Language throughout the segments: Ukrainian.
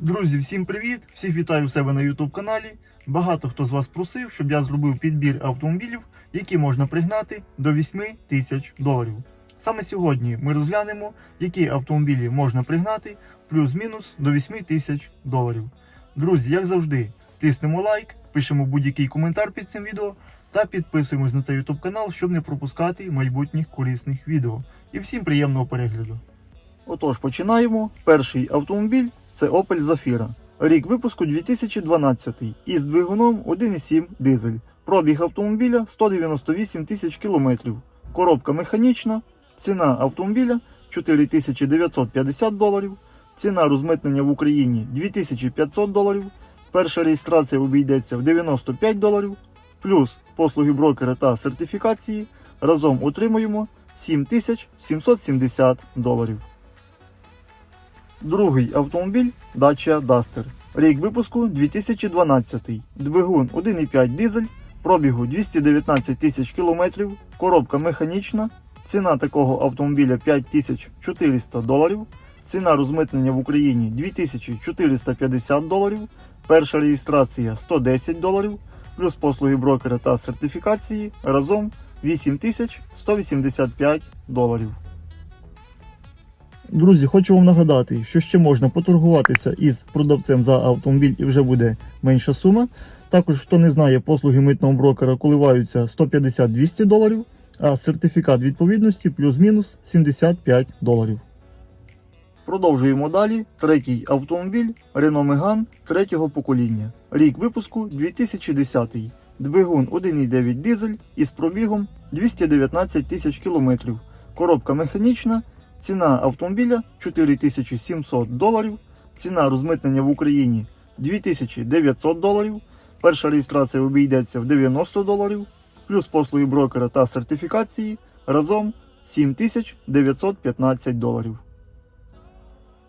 Друзі, всім привіт! Всіх вітаю у себе на YouTube каналі. Багато хто з вас просив, щоб я зробив підбір автомобілів, які можна пригнати до 8 тисяч доларів. Саме сьогодні ми розглянемо, які автомобілі можна пригнати плюс-мінус до 8 тисяч доларів. Друзі, як завжди, тиснемо лайк, пишемо будь-який коментар під цим відео та підписуємось на цей YouTube канал, щоб не пропускати майбутніх корисних відео. І всім приємного перегляду. Отож, починаємо. Перший автомобіль це Opel Zafira. Рік випуску 2012 із двигуном 1,7 дизель. Пробіг автомобіля 198 тисяч кілометрів. Коробка механічна. Ціна автомобіля 4950 доларів. Ціна розмитнення в Україні 2500 доларів. Перша реєстрація обійдеться в 95 доларів. Плюс послуги брокера та сертифікації. Разом отримуємо 7770 доларів. Другий автомобіль Dacia Duster. Рік випуску 2012. Двигун 1,5 дизель, пробігу 219 тисяч кілометрів, коробка механічна. Ціна такого автомобіля 5400 доларів. Ціна розмитнення в Україні 2450 доларів. Перша реєстрація 110 доларів, плюс послуги брокера та сертифікації разом 8185 доларів. Друзі, хочу вам нагадати, що ще можна поторгуватися із продавцем за автомобіль і вже буде менша сума. Також, хто не знає, послуги митного брокера коливаються 150-200 доларів, а сертифікат відповідності плюс-мінус 75 доларів. Продовжуємо далі. Третій автомобіль Renault Megane третього покоління. Рік випуску 2010. Двигун 1,9 дизель із пробігом 219 тисяч кілометрів. Коробка механічна. Ціна автомобіля 4700 доларів. Ціна розмитнення в Україні 2900 доларів. Перша реєстрація обійдеться в 90 доларів, плюс послуги брокера та сертифікації разом 7915 доларів.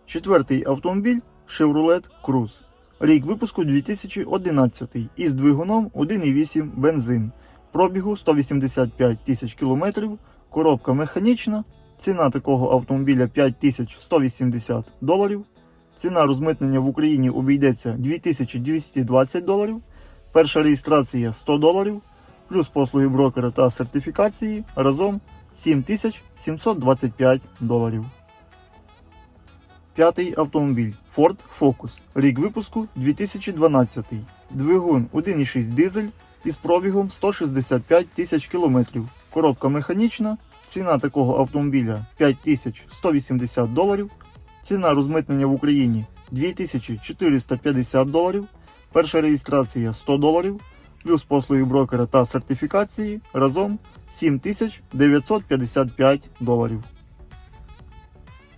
Четвертий автомобіль Chevrolet Cruze. Рік випуску 2011 із двигуном 1,8 бензин. Пробігу 185 тисяч кілометрів. Коробка механічна. Ціна такого автомобіля 5180 доларів. Ціна розмитнення в Україні обійдеться 2220 доларів. Перша реєстрація 100 доларів, плюс послуги брокера та сертифікації разом 7725 доларів. П'ятий автомобіль Ford Focus. Рік випуску 2012. Двигун 1,6 дизель із пробігом 165 тисяч кілометрів. Коробка механічна. Ціна такого автомобіля 5180 доларів. Ціна розмитнення в Україні 2450 доларів. Перша реєстрація 100 доларів, плюс послуги брокера та сертифікації разом 7955 доларів.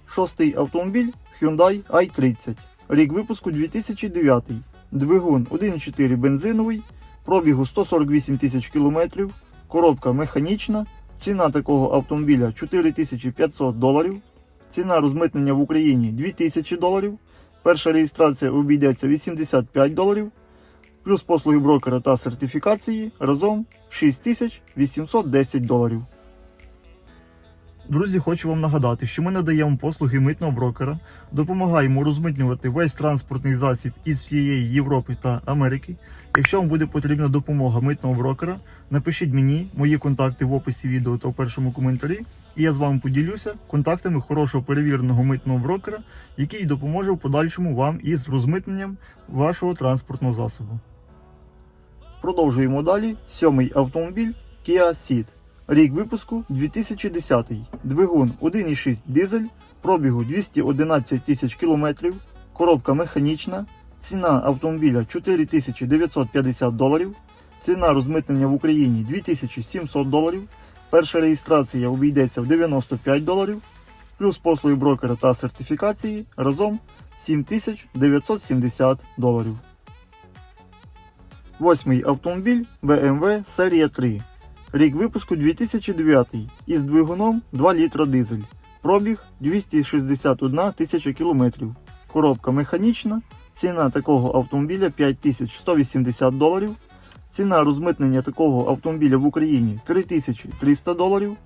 Шостий автомобіль Hyundai i30. Рік випуску 2009. Двигун 1,4 бензиновий, пробігу 148 тисяч кілометрів, коробка механічна. Ціна такого автомобіля 4500 доларів. Ціна розмитнення в Україні 2000 доларів. Перша реєстрація обійдеться 85 доларів. Плюс послуги брокера та сертифікації разом 6810 доларів. Друзі, хочу вам нагадати, що ми надаємо послуги митного брокера, допомагаємо розмитнювати весь транспортний засіб із всієї Європи та Америки. Якщо вам буде потрібна допомога митного брокера, напишіть мені мої контакти в описі відео та в першому коментарі, і я з вами поділюся контактами хорошого перевіреного митного брокера, який допоможе в подальшому вам із розмитненням вашого транспортного засобу. Продовжуємо далі. Сьомий автомобіль Kia Ceed. Рік випуску 2010. Двигун 1,6 дизель, пробігу 211 тисяч кілометрів, коробка механічна, ціна автомобіля 4950 доларів, ціна розмитнення в Україні 2700 доларів, перша реєстрація обійдеться в 95 доларів, плюс послуги брокера та сертифікації разом 7970 доларів. Восьмий автомобіль BMW серія 3. Рік випуску 2009 із двигуном 2 літра дизель. Пробіг 261 тисяча кілометрів. Коробка механічна. Ціна такого автомобіля 5180 доларів. Ціна розмитнення такого автомобіля в Україні 3300 доларів.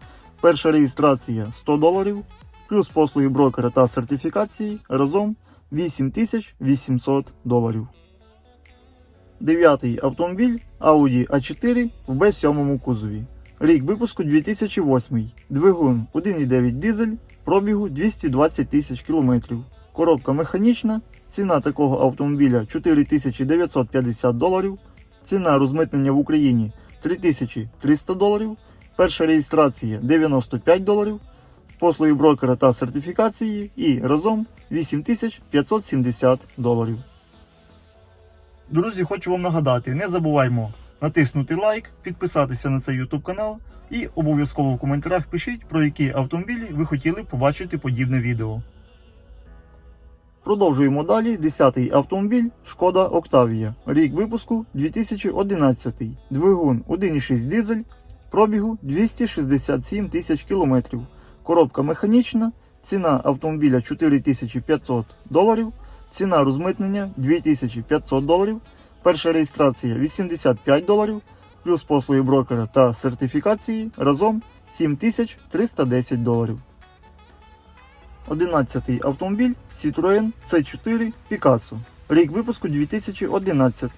Перша реєстрація 100 доларів. Плюс послуги брокера та сертифікації разом 8800 доларів. Дев'ятий автомобіль Audi A4 в B7 кузові. Рік випуску 2008. Двигун 1,9 дизель, пробігу 220 тисяч кілометрів. Коробка механічна. Ціна такого автомобіля 4950 доларів. Ціна розмитнення в Україні 3300 доларів. Перша реєстрація 95 доларів. Послуги брокера та сертифікації і разом 8570 доларів. Друзі, хочу вам нагадати, не забуваймо натиснути лайк, підписатися на цей YouTube канал і обов'язково в коментарях пишіть, про які автомобілі ви хотіли побачити подібне відео. Продовжуємо далі. 10-й автомобіль Шкода Октавія. Рік випуску 2011. Двигун 1,6 дизель, пробігу 267 тисяч кілометрів. Коробка механічна, ціна автомобіля 4500 доларів, ціна розмитнення 2500 доларів, перша реєстрація 85 доларів, плюс послуги брокера та сертифікації разом 7310 доларів. 11 автомобіль Citroën C4 Picasso. Рік випуску 2011.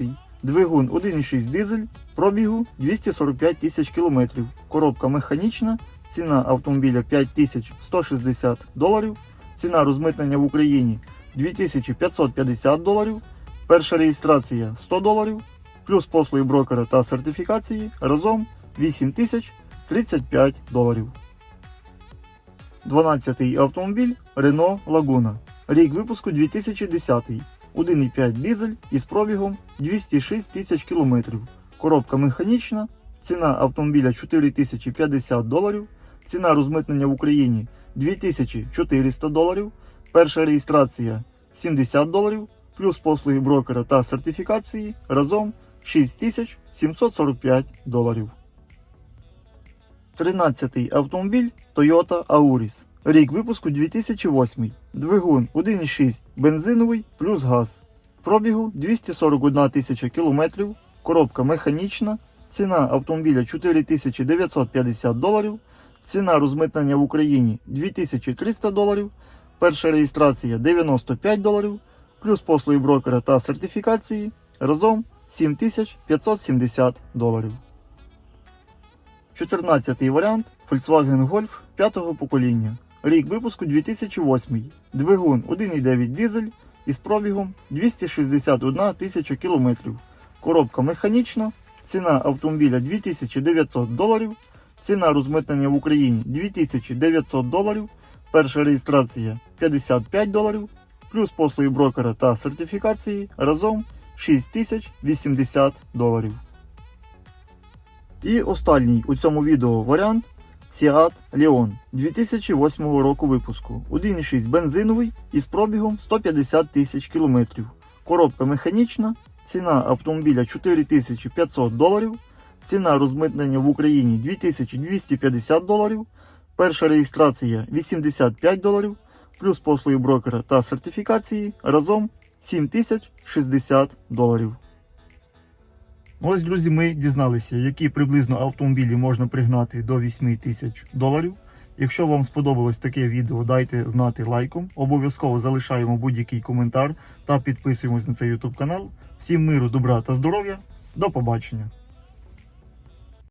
Двигун 1,6 дизель, пробігу 245 тисяч кілометрів. Коробка механічна, ціна автомобіля 5160 доларів, ціна розмитнення в Україні 2550 доларів, перша реєстрація 100 доларів, плюс послуги брокера та сертифікації разом 8035 доларів. 12-й автомобіль Renault Laguna. Рік випуску 2010. 1,5 дизель із пробігом 206 тисяч кілометрів. Коробка механічна. Ціна автомобіля 4050 доларів. Ціна розмитнення в Україні 2400 доларів. Перша реєстрація 70 доларів. Плюс послуги брокера та сертифікації разом 6745 доларів. 13-й автомобіль Toyota Auris. Рік випуску 2008. Двигун 1,6 бензиновий плюс газ. Пробігу 241 тисяча кілометрів. Коробка механічна. Ціна автомобіля 4950 доларів. Ціна розмитнення в Україні 2300 доларів. Перша реєстрація 95 доларів. Плюс послуги брокера та сертифікації разом 7570 доларів. 14-й варіант Volkswagen Golf 5-го покоління. Рік випуску 2008. Двигун 1,9 дизель із пробігом 261 тисяча кілометрів. Коробка механічна. Ціна автомобіля 2900 доларів. Ціна розмитнення в Україні 2900 доларів. Перша реєстрація 55 доларів. Плюс послуги брокера та сертифікації разом 6080 доларів. І останній у цьому відео варіант Seat Leon 2008 року випуску. 1,6 бензиновий із пробігом 150 тисяч кілометрів. Коробка механічна. Ціна автомобіля 4500 доларів. Ціна розмитнення в Україні 2250 доларів. Перша реєстрація 85 доларів. Плюс послуги брокера та сертифікації разом 7060 доларів. Ось, друзі, ми дізналися, які приблизно автомобілі можна пригнати до 8 тисяч доларів. Якщо вам сподобалось таке відео, дайте знати лайком. Обов'язково залишаємо будь-який коментар та підписуємось на цей YouTube канал. Всім миру, добра та здоров'я. До побачення!